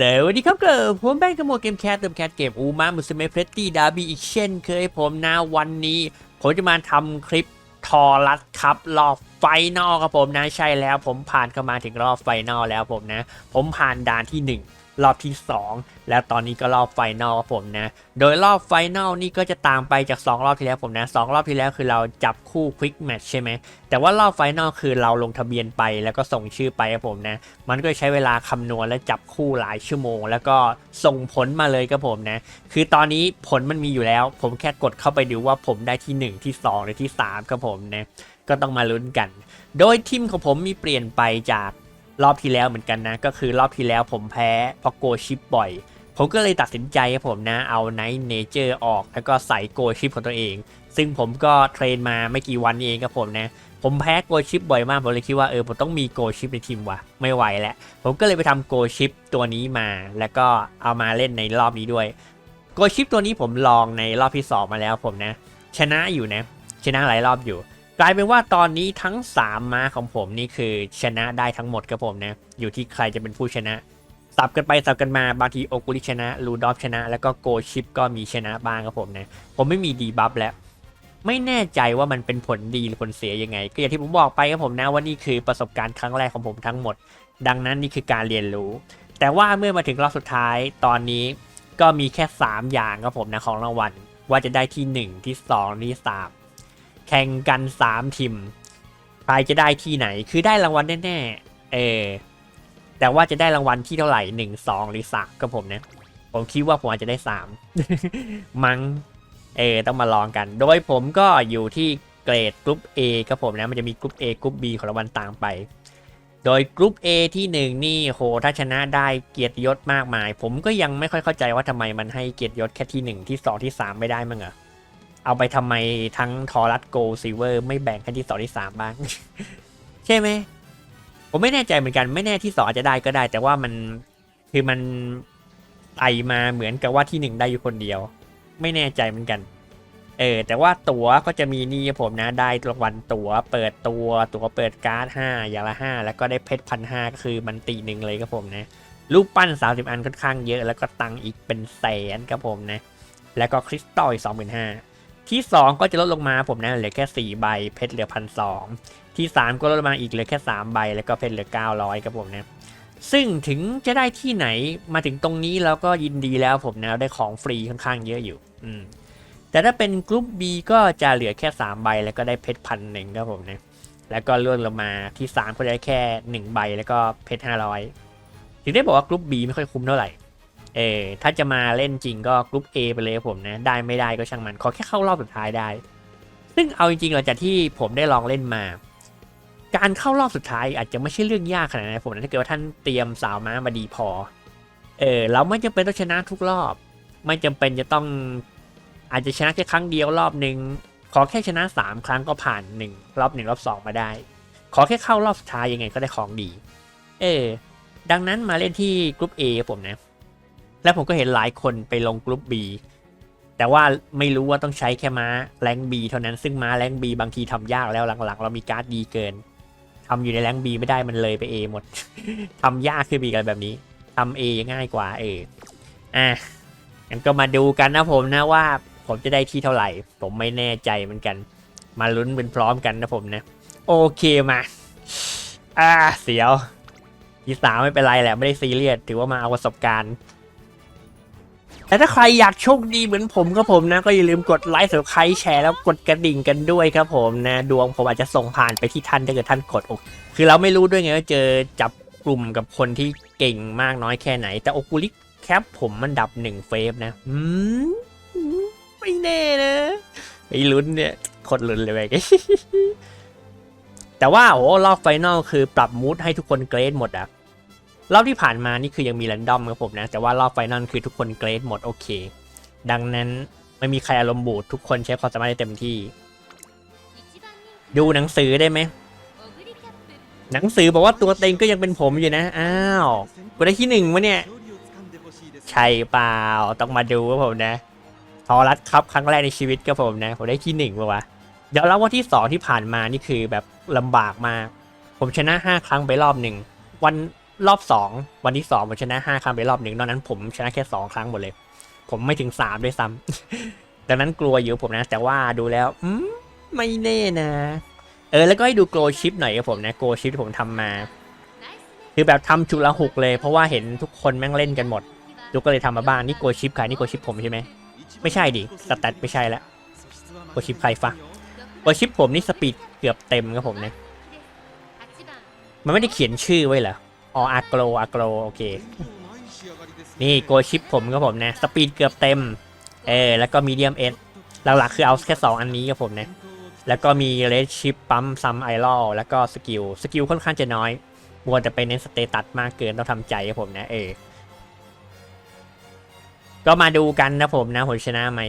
สวัสดีครับเกิดผมแบงค์กระโมวเกมแคสเติมแคสเกมอูมามุสเมเพรตตี้ดาร์บี้อีกเช่นเคยผมนะวันนี้ ผมจะมาทำคลิปทอรัสครับรอบไฟนอลครับผมนะใช่แล้วผมผ่านเข้ามาถึงรอบไฟนอลแล้วผมนะ ผมผ่านด่านที่ 1 รอบที่ 2 แล้วตอนนี้ก็รอบไฟนอลครับผมนะ โดยรอบไฟนอลนี่ก็จะตามไปจาก 2 รอบที่แล้วผมนะสองรอบที่แล้วคือเราจับคู่ควิกแมทใช่ไหม แต่ว่ารอบไฟนอลคือเราลงทะเบียนไปแล้วก็ส่งชื่อไปครับผมนะ มันก็ใช้เวลาคำนวณและจับคู่หลายชั่วโมง แล้วก็ส่งผลมาเลยครับผมนะ คือตอนนี้ผลมันมีอยู่แล้ว ผมแค่กดเข้าไปดูว่าผมได้ที่ 1 ที่ 2 หรือที่3ครับผมนะ ก็ต้องมาลุ้นกัน โดยทีมของผมมีเปลี่ยนไปจาก รอบที่แล้วเหมือนกันนะ ก็คือรอบที่แล้วผมแพ้เพราะโกชิปบ่อย ผมก็เลยตัดสินใจครับผมนะเอาไนท์เนเจอร์ออก แล้วก็ใส่โกชิปของตัวเอง ซึ่งผมก็เทรนมาไม่กี่วันนี้เองครับผมนะผมแพ้โกชิปบ่อยมาก ผมเลยคิดว่าเออผมต้องมีโกชิปในทีมว่ะ ไม่ไหวแล้ว ผมก็เลยไปทำโกชิปตัวนี้มา แล้วก็เอามาเล่นในรอบนี้ด้วย โกชิปตัวนี้ผมลองในรอบที่สองมาแล้วผมนะ ชนะอยู่นะ ชนะหลายรอบอยู่ กลายเป็นว่าตอนนี้ทั้ง 3 ม้าของผมนี่คือชนะได้ทั้งหมดครับผมนะ อยู่ที่ใครจะเป็นผู้ชนะ สับกันไปสับกันมาบางทีโอกุลิชนะลูดอฟชนะ แล้วก็โกชิปก็มีชนะบ้างครับผมนะ ผมไม่มีดีบัฟแล้ว ไม่แน่ใจว่ามันเป็นผลดีหรือผลเสียยังไง ก็อย่างที่ผมบอกไปครับผมนะว่านี่คือประสบการณ์ครั้งแรกของผมทั้งหมด ดังนั้นนี่คือการเรียนรู้ แต่ว่าเมื่อมาถึงรอบสุดท้ายตอนนี้ก็มีแค่ 3 อย่างครับผมนะของรางวัลว่าจะได้ที่ 1 ที่ 2 ที่ 3 แข่งกัน 3 ทีมใครจะได้ที่ไหน คือได้รางวัลแน่ๆ เออ แต่ว่าจะได้รางวัลที่เท่าไหร่1 2หรือ3ก็ผมนะ ผมคิดว่าผมอาจจะได้3มั้ง เออ ต้องมาลองกัน โดยผมก็อยู่ที่เกรดกรุ๊ป A ครับผมนะ มันจะมีกรุ๊ป A กรุ๊ป B ของรางวัลต่างไป โดยกรุ๊ป A ที่1นี่โหถ้าชนะได้เกียรติยศมากมาย ผมก็ยังไม่ค่อยเข้าใจว่าทำไมมันให้เกียรติยศแค่ที่ 1 ที่ 2 ที่ 3 ไม่ได้มั้งอะ เอาไปทำไมทั้งทอรัสโกซิเวอร์ไม่แบ่งแค่ที่2ที่3บ้าง ใช่ไหม ผมไม่แน่ใจเหมือนกันไม่แน่ที่2อาจจะได้ก็ได้ แต่ว่ามันคือมันไต่มาเหมือนกับว่าที่1ได้อยู่คนเดียว ไม่แน่ใจเหมือนกัน เออ แต่ว่าตั๋วก็จะมีนี่ครับผมนะได้รางวัลตั๋วเปิดตัวตั๋วเปิดการ์ดห้าอย่างละห้าแล้วก็ได้เพชรพันห้าก็คือมันตีหนึ่งเลยครับผมนะรูปปั้น 30 อันค่อนข้างเยอะ แล้วก็ตังอีกเป็นแสนครับผมนะ แล้วก็คริสตัลอีกสองหมื่นห้า ที่ 2 ก็จะลดลงมาผมนะเหลือแค่4ใบเพชรเหลือพันสองที่ 3 ก็ลดลงมาอีกเหลือแค่ 3 ใบ แล้วก็เพชรเหลือ 900ครับผมนะซึ่งถึงจะได้ที่ไหนมาถึงตรงนี้แล้วก็ยินดีแล้วผมนะได้ของฟรีค่อนข้างเยอะอยู่อืมแต่ถ้าเป็นกรุ๊ป B ก็จะเหลือแค่ 3 ใบ แล้วก็ได้เพชรพันหนึ่งครับผมนะแล้วก็เลื่อนลงมาที่ 3 ก็ได้แค่ 1 ใบแล้วก็เพชร500 ถึงได้บอกว่ากรุ๊ป B ไม่ค่อยคุ้มเท่าไหร่ เออถ้าจะมาเล่นจริงก็กรุ๊ป A ไปเลยผมนะ ได้ไม่ได้ก็ช่างมันขอแค่เข้ารอบสุดท้ายได้ ซึ่งเอาจริงๆหลังจากที่ผมได้ลองเล่นมา การเข้ารอบสุดท้ายอาจจะไม่ใช่เรื่องยากขนาดนั้นผมนะถ้าเกิดว่าท่านเตรียมสาวม้ามาดีพอ เออเราไม่จำเป็นต้องชนะทุกรอบ ไม่จำเป็นจะต้องอาจจะชนะแค่ครั้งเดียวรอบหนึ่งขอแค่ชนะ 3 ครั้งก็ผ่าน 1 รอบ 1 รอบ 2 มาได้ ขอแค่เข้ารอบสุดท้ายยังไงก็ได้ของดี เออ ดังนั้นมาเล่นที่กรุ๊ป A ครับผมนะ แล้วผมก็เห็นหลายคนไปลงกรุ๊ป B แต่ว่าไม่รู้ว่าต้องใช้แค่ม้าแรง B เท่านั้นซึ่งม้าแรง B บางทีทำยากแล้วหลังๆ เรามีการ์ดดีเกินทำอยู่ในแรง B ไม่ได้มันเลยไป A หมดทำยากขึ้นอีกอะไรแบบนี้ทำ A ง่ายกว่าเอออะงั้นก็มาดูกันนะผมนะว่าผมจะได้ที่เท่าไหร่ ผมไม่แน่ใจเหมือนกัน มาลุ้นเป็นพร้อมกันนะผมนะ โอเคมาอ่าเสียวที่สามไม่เป็นไรแหละไม่ได้ซีเรียสถือว่ามาเอาประสบการณ์ แต่ถ้าใครอยากโชคดีเหมือนผมครับผมนะ ก็อย่าลืมกดไลค์สับสไครแชร์แล้วกดกระดิ่งกันด้วยครับผมนะดวงผมอาจจะส่งผ่านไปที่ท่านถ้าเกิดท่านกดอกคือเราไม่รู้ด้วยไงว่าเจอจับกลุ่มกับคนที่เก่งมากน้อยแค่ไหน แต่โอคุลิแคปผมมันดับหนึ่งเฟฟนะอืมไม่แน่นะไอ้ลุ้นเนี่ยโคตรลุ้นเลยเว้ยแต่ว่าโอ้รอบไฟนอลคือปรับมูดให้ทุกคนเกรดหมดอะ รอบที่ผ่านมานี่คือยังมีแรนดอมครับผมนะ แต่ว่ารอบไฟนอลคือทุกคนเกรดหมดโอเค ดังนั้นไม่มีใครอารมณ์บูดทุกคนใช้ความสามารถได้เต็มที่ ดูหนังสือได้ไหม หนังสือบอกว่าตัวเต็งก็ยังเป็นผมอยู่นะ อ้าวกูได้ที่หนึ่งวะเนี่ย ใช่เปล่า ต้องมาดูครับผมนะ ทอรัสครับครั้งแรกในชีวิตครับผมนะ ผมได้ที่หนึ่งปะวะเดี๋ยวเล่าว่าที่สองที่ผ่านมานี่คือแบบลำบากมาก ผมชนะห้าครั้งไปรอบหนึ่งวัน รอบสองวันที่สองผมชนะห้าครั้งไปรอบหนึ่งนอกนั้นผมชนะแค่สองครั้งหมดเลย ผมไม่ถึงสามด้วยซ้ำดังนั้นกลัวอยู่ผมนะ แต่ว่าดูแล้วอืมไม่แน่นะ เออแล้วก็ให้ดูโกลชิปหน่อยครับผมนะโกลชิปที่ผมทำมา คือแบบทำชุละหกเลย เพราะว่าเห็นทุกคนแม่งเล่นกันหมดดูก็เลยทำมาบ้างนี่โกลชิปใครนี่โกลชิปผมใช่ไหมไม่ใช่ดิสแตทไม่ใช่ละโกลชิปใครฟะโกลชิปผมนี่สปีดเกือบเต็มครับผมนะมันไม่ได้เขียนชื่อไว้เหรอ อ๋ออาโกลอาโกลโอเค นี่โกชิปผมครับผมนะ สปีดเกือบเต็ม เออ แล้วก็มีเดียมเอสหลักๆคือเอาแค่สองอันนี้ครับผมนะ แล้วก็มีเลดชิปปั๊มซัมไอรอลแล้วก็สกิล สกิลค่อนข้างจะน้อยมัวแต่ไปเน้นสเตตัสมากเกินต้องทำใจครับผมนะ เออ ก็มาดูกันนะผมนะผมชนะไหม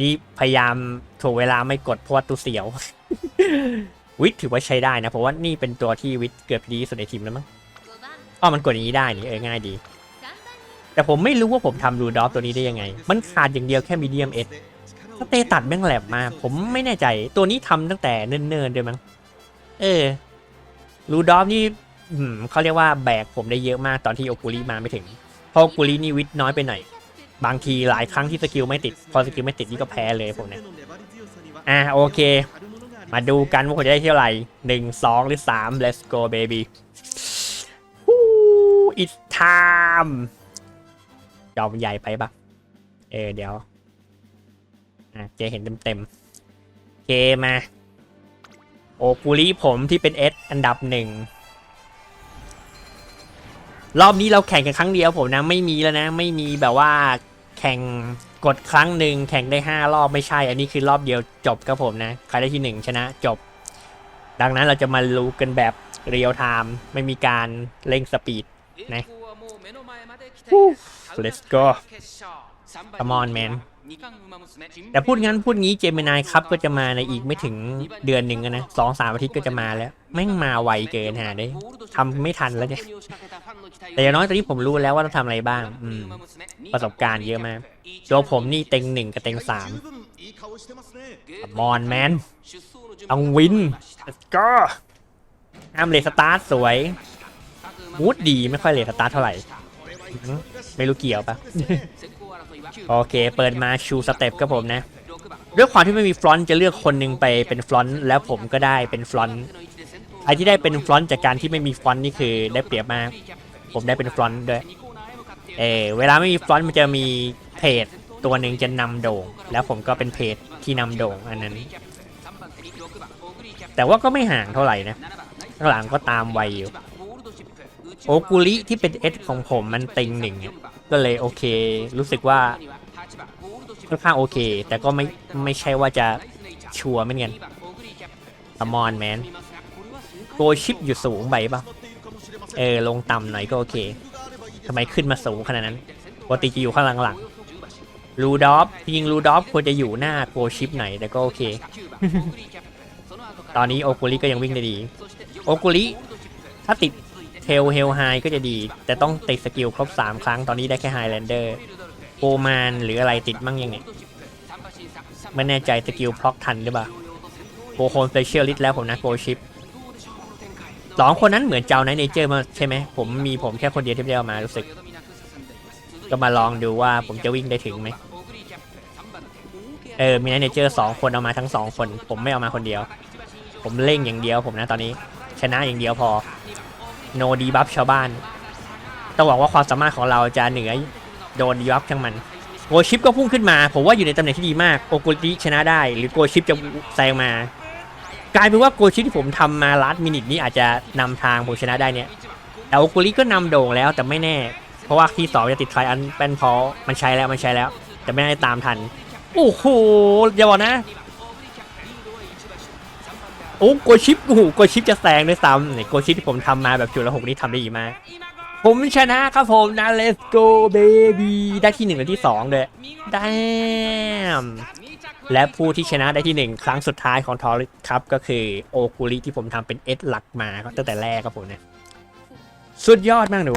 นี่พยายามถูกเวลาไม่กดเพราะว่าตัวเสียว วิทถือว่าใช้ได้นะ เพราะว่านี่เป็นตัวที่วิทเกือบดีสุดในทีมแล้วมั้ง อ๋อมันกดอย่างนี้ได้นี่เออง่ายดี แต่ผมไม่รู้ว่าผมทำรูดอฟตัวนี้ได้ยังไง มันขาดอย่างเดียวแค่มีเดียมเอสสเตตัสแม่งแหลมมาก ผมไม่แน่ใจตัวนี้ทำตั้งแต่เนิ่นๆด้วยมั้งเออรูดอฟนี่เขาเรียกว่าแบกผมได้เยอะมากตอนที่โอกุริมาไม่ถึงเพราะโอกุรินี่วิทน้อยไปหน่อยบางทีหลายครั้งที่สกิลไม่ติด พอสกิลไม่ติดนี่ก็แพ้เลยผมเนี่ยอะโอเค มาดูกันว่าผมจะได้เท่าไหร่หนึ่งสองหรือสาม let's go baby it's time จอมใหญ่ไปปะเออเดี๋ยวอะเจะเห็นเต็มๆเคมาโอปุริผมที่เป็นเอสอันดับหนึ่งรอบนี้เราแข่งกันครั้งเดียวผมนะไม่มีแล้วนะ ไม่มีแบบว่าแข่งกดครั้งหนึ่งแข่งได้ห้ารอบไม่ใช่ อันนี้คือรอบเดียวจบครับผมนะ ใครได้ที่หนึ่งชนะจบ ดังนั้นเราจะมารู้กันแบบเรียลไทม์ไม่มีการเร่งสปีด ね Let's go Come on man แต่พูดงั้นพูดงี้เจมินายครับก็จะมาในอีกไม่ถึงเดือนหนึ่งอะนะสองสามอาทิตย์ก็จะมาแล้ว แม่งมาไวเกินหาได้ทำไม่ทันแล้วเนี่ย แต่อย่างน้อยตอนนี้ผมรู้แล้วว่าต้องทำอะไรบ้าง อืม ประสบการณ์เยอะมากตัวผมนี่เต็งหนึ่งกับเต็งสาม Come on man ต้องวิน Let's go ห้ามเลสตาร์ทสวย มูดดีไม่ค่อยเลสตาร์ทเท่าไหร่ ไม่รู้เกี่ยวปะโอเค เปิดมาชูสเต็ปครับผมนะด้วยความที่ไม่มีฟรอนต์จะเลือกคนหนึ่งไปเป็นฟรอนต์แล้วผมก็ได้เป็นฟรอนต์ไอที่ได้เป็นฟรอนต์จากการที่ไม่มีฟรอนต์นี่คือได้เปรียบมาก ผมได้เป็นฟรอนต์ด้วยเออเวลาไม่มีฟรอนต์มันจะมีเพจตัวหนึ่งจะนำโด่ง แล้วผมก็เป็นเพจที่นำโด่งอันนั้น แต่ว่าก็ไม่ห่างเท่าไหร่นะข้างหลังก็ตามไวอยู่ โอกุริที่เป็นเอสของผมมันติงหนึ่งก็เลยโอเค รู้สึกว่าค่อนข้างโอเค แต่ก็ไม่ไม่ใช่ว่าจะชัวร์ไม่เงี้ยอมอนแมนโกชิปอยู่สูงไปปะเออ ลงต่ำหน่อยก็โอเคทำไมขึ้นมาสูงขนาดนั้นปกติจะอยู่ข้างหลังๆรูดอฟจริงรูดอฟควรจะอยู่หน้าโกชิปหน่อยแต่ก็โอเค ตอนนี้โอกุริก็ยังวิ่งได้ดี โอกุริถ้าติด เทลเฮลไฮก็จะดี แต่ต้องติดสกิลครบ 3 ครั้งตอนนี้ได้แค่ไฮแลนเดอร์โกมานหรืออะไรติดมั่งยังไงไม่แน่ใจสกิลพล็อกทันหรือเปล่าโกโคนสเปเชียลิสต์แล้วผมนะโกชิปสองคนนั้นเหมือนเจ้าไนเนเจอร์มาใช่ไหมผมมีผมแค่คนเดียวที่ไม่ได้เอามารู้สึก ก็มาลองดูว่าผมจะวิ่งได้ถึงไหมเออมีไนเนเจอร์สองคนเอามาทั้งสองคน ผมไม่เอามาคนเดียว ผมเล่งอย่างเดียวผมนะตอนนี้ ชนะอย่างเดียวพอ โนดีบัฟชาวบ้าน ต้องหวังว่าความสามารถของเราจะเหนือโดนดีบัฟช่างมันโกชิปก็พุ่งขึ้นมา ผมว่าอยู่ในตำแหน่งที่ดีมาก โอกุริชนะได้ หรือโกชิปจะแซงมา กลายเป็นว่าโกชิปที่ผมทำมาลัดมินิทนี้อาจจะนำทางผมชนะได้เนี่ย แต่โอกุริก็นำโด่งแล้วแต่ไม่แน่ เพราะว่าที่สองจะติดไทรอันเป็นพอมันใช้แล้วมันใช้แล้ว แต่ไม่ได้ตามทัน โอ้โหอย่าบอกนะ โอ้โกชิปโอ้โหโกชิปจะแซงด้วยซ้ำเนี่ยโกชิปที่ผมทำมาแบบจุดละหกนี่ทำได้ดีมาก ผมชนะครับผมนะ let's go baby ได้ที่หนึ่งและที่สองเลยได้และผู้ที่ชนะได้ที่หนึ่งครั้งสุดท้ายของทอริครับก็คือโอคุริที่ผมทำเป็นเอสหลักมาตั้งแต่แรกครับผมเนี่ยสุดยอดมากหนู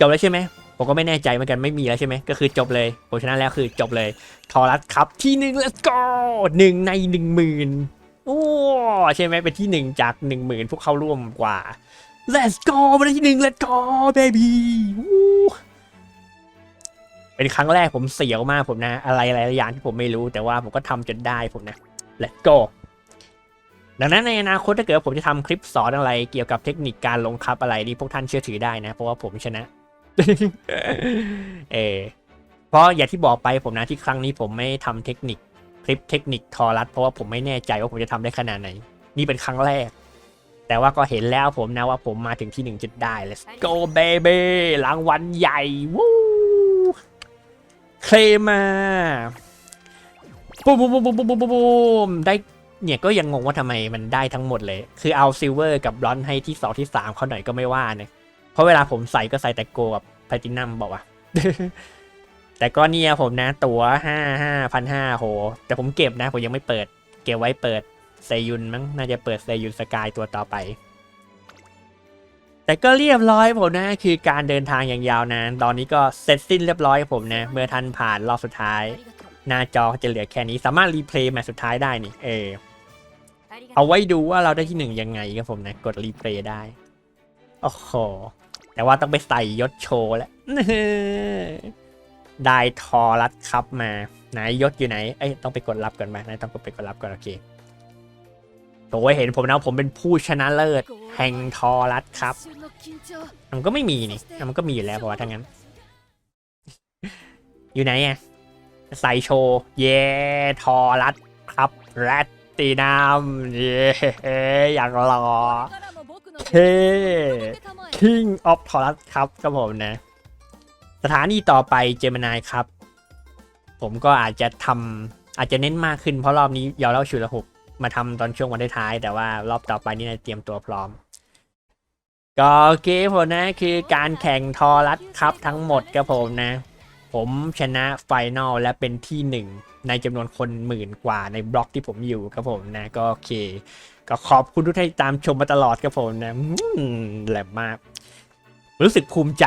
จบแล้วใช่ไหมผมก็ไม่แน่ใจเหมือนกันไม่มีแล้วใช่ไหมก็คือจบเลยผมชนะแล้วคือจบเลยทอรัสครับที่หนึ่ง let's go หนึ่งในหนึ่งหมื่น โอ้ใช่ไหมเป็นที่หนึ่งจากหนึ่งหมื่นพวกเขาร่วมกว่า let's go มาได้ที่หนึ่ง let's go baby เป็นครั้งแรกผมเสียวมากผมนะ อะไรหลายอย่างที่ผมไม่รู้แต่ว่าผมก็ทำจนได้ผมนะ let's go ดังนั้นในอนาคตถ้าเกิดผมจะทำคลิปสอนอะไรเกี่ยวกับเทคนิคการลงครับอะไรนี่พวกท่านเชื่อถือได้นะ เพราะว่าผมชนะ เออเพราะอย่างที่บอกไปผมนะที่ครั้งนี้ผมไม่ทำเทคนิค คลิปเทคนิคทอรัสเพราะว่าผมไม่แน่ใจว่าผมจะทำได้ขนาดไหน นี่เป็นครั้งแรก แต่ว่าก็เห็นแล้วผมนะว่าผมมาถึงที่หนึ่งจุดได้ let's go baby รางวัลใหญ่วู้เคลมมาปุ๊บปุ๊บปุ๊บปุ๊บปุ๊บปุ๊บได้เนี่ยก็ยังงงว่าทำไมมันได้ทั้งหมดเลย คือเอาซิลเวอร์กับบรอนให้ที่สองที่สามเขาหน่อยก็ไม่ว่านะเพราะเวลาผมใส่ก็ใส่แต่โกกับแพลตินัมบอกว่า แต่ก็เนี่ยผมนะ ตัวห้าห้าพันห้าโห แต่ผมเก็บนะ ผมยังไม่เปิด เก็บไว้เปิดเซยุนมั้งน่าจะเปิดเซยุนสกายตัวต่อไป แต่ก็เรียบร้อยผมนะ คือการเดินทางอย่างยาวนาน ตอนนี้ก็เสร็จสิ้นเรียบร้อยผมนะ เมื่อท่านผ่านรอบสุดท้าย หน้าจอจะเหลือแค่นี้สามารถรีเพลย์แมตช์สุดท้ายได้นี่เออเอาไว้ดูว่าเราได้ที่หนึ่งยังไงครับผมนะ กดรีเพลย์ได้โอ้โหแต่ว่าต้องไปใส่ยศโชว์แล้ว ได้ทอรัดครับมาไหนยศอยู่ไหน เอ้ยต้องไปกดรับก่อนไหมนายต้องไปกดรับก่อนโอเคโอ้ยเห็นผมนะผมเป็นผู้ชนะเลิศ แห่งทอรัดครับ มันก็ไม่มีนี่ มันก็มีอยู่แล้วเพราะว่าทั้งนั้น อยู่ไหนอะใส่โชว์ เย่ทอรัดครับแรตตินัมเย่อย่างหล่อเท่ King of t o r u s ครับครับผมนะ ถานีต่อไปเจมินายครับ ผมก็อาจจะทำอาจจะเน้นมากขึ้นเพราะรอบนี้ยาวเล่าชุลหุกมาทำตอนช่วงวันท้าย แต่ว่ารอบต่อไปนี่นายเตรียมตัวพร้อม ก็โอเคผมนะคือการแข่งทอรัสครับทั้งหมดครับผมนะ ผมชนะไฟนอลและเป็นที่หนึ่งในจำนวนคนหมื่นกว่าในบล็อกที่ผมอยู่ครับผมนะ ก็โอเค ก็ขอบคุณทุกท่านตามชมมาตลอดครับผมนะแหลมมาก รู้สึกภูมิใจ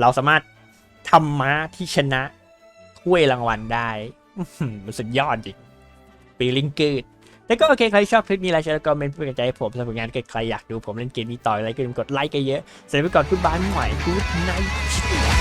เราสามารถทำม้าที่ชนะถ้วยรางวัลได้มันสุดยอดจริงปีลิงเกิดแล้วก็โอเคใครชอบคลิปนี้แล้วก็เมนต์เพื่อใจให้ผมสำหรับผลงานเกิดใครอยากดูผมเล่นเกมนี้ต่ออะไรก็อย่าลืมกดไลค์กันเยอะเสร็จไปก่อนคุณบ้านหน่อยคุณไนท์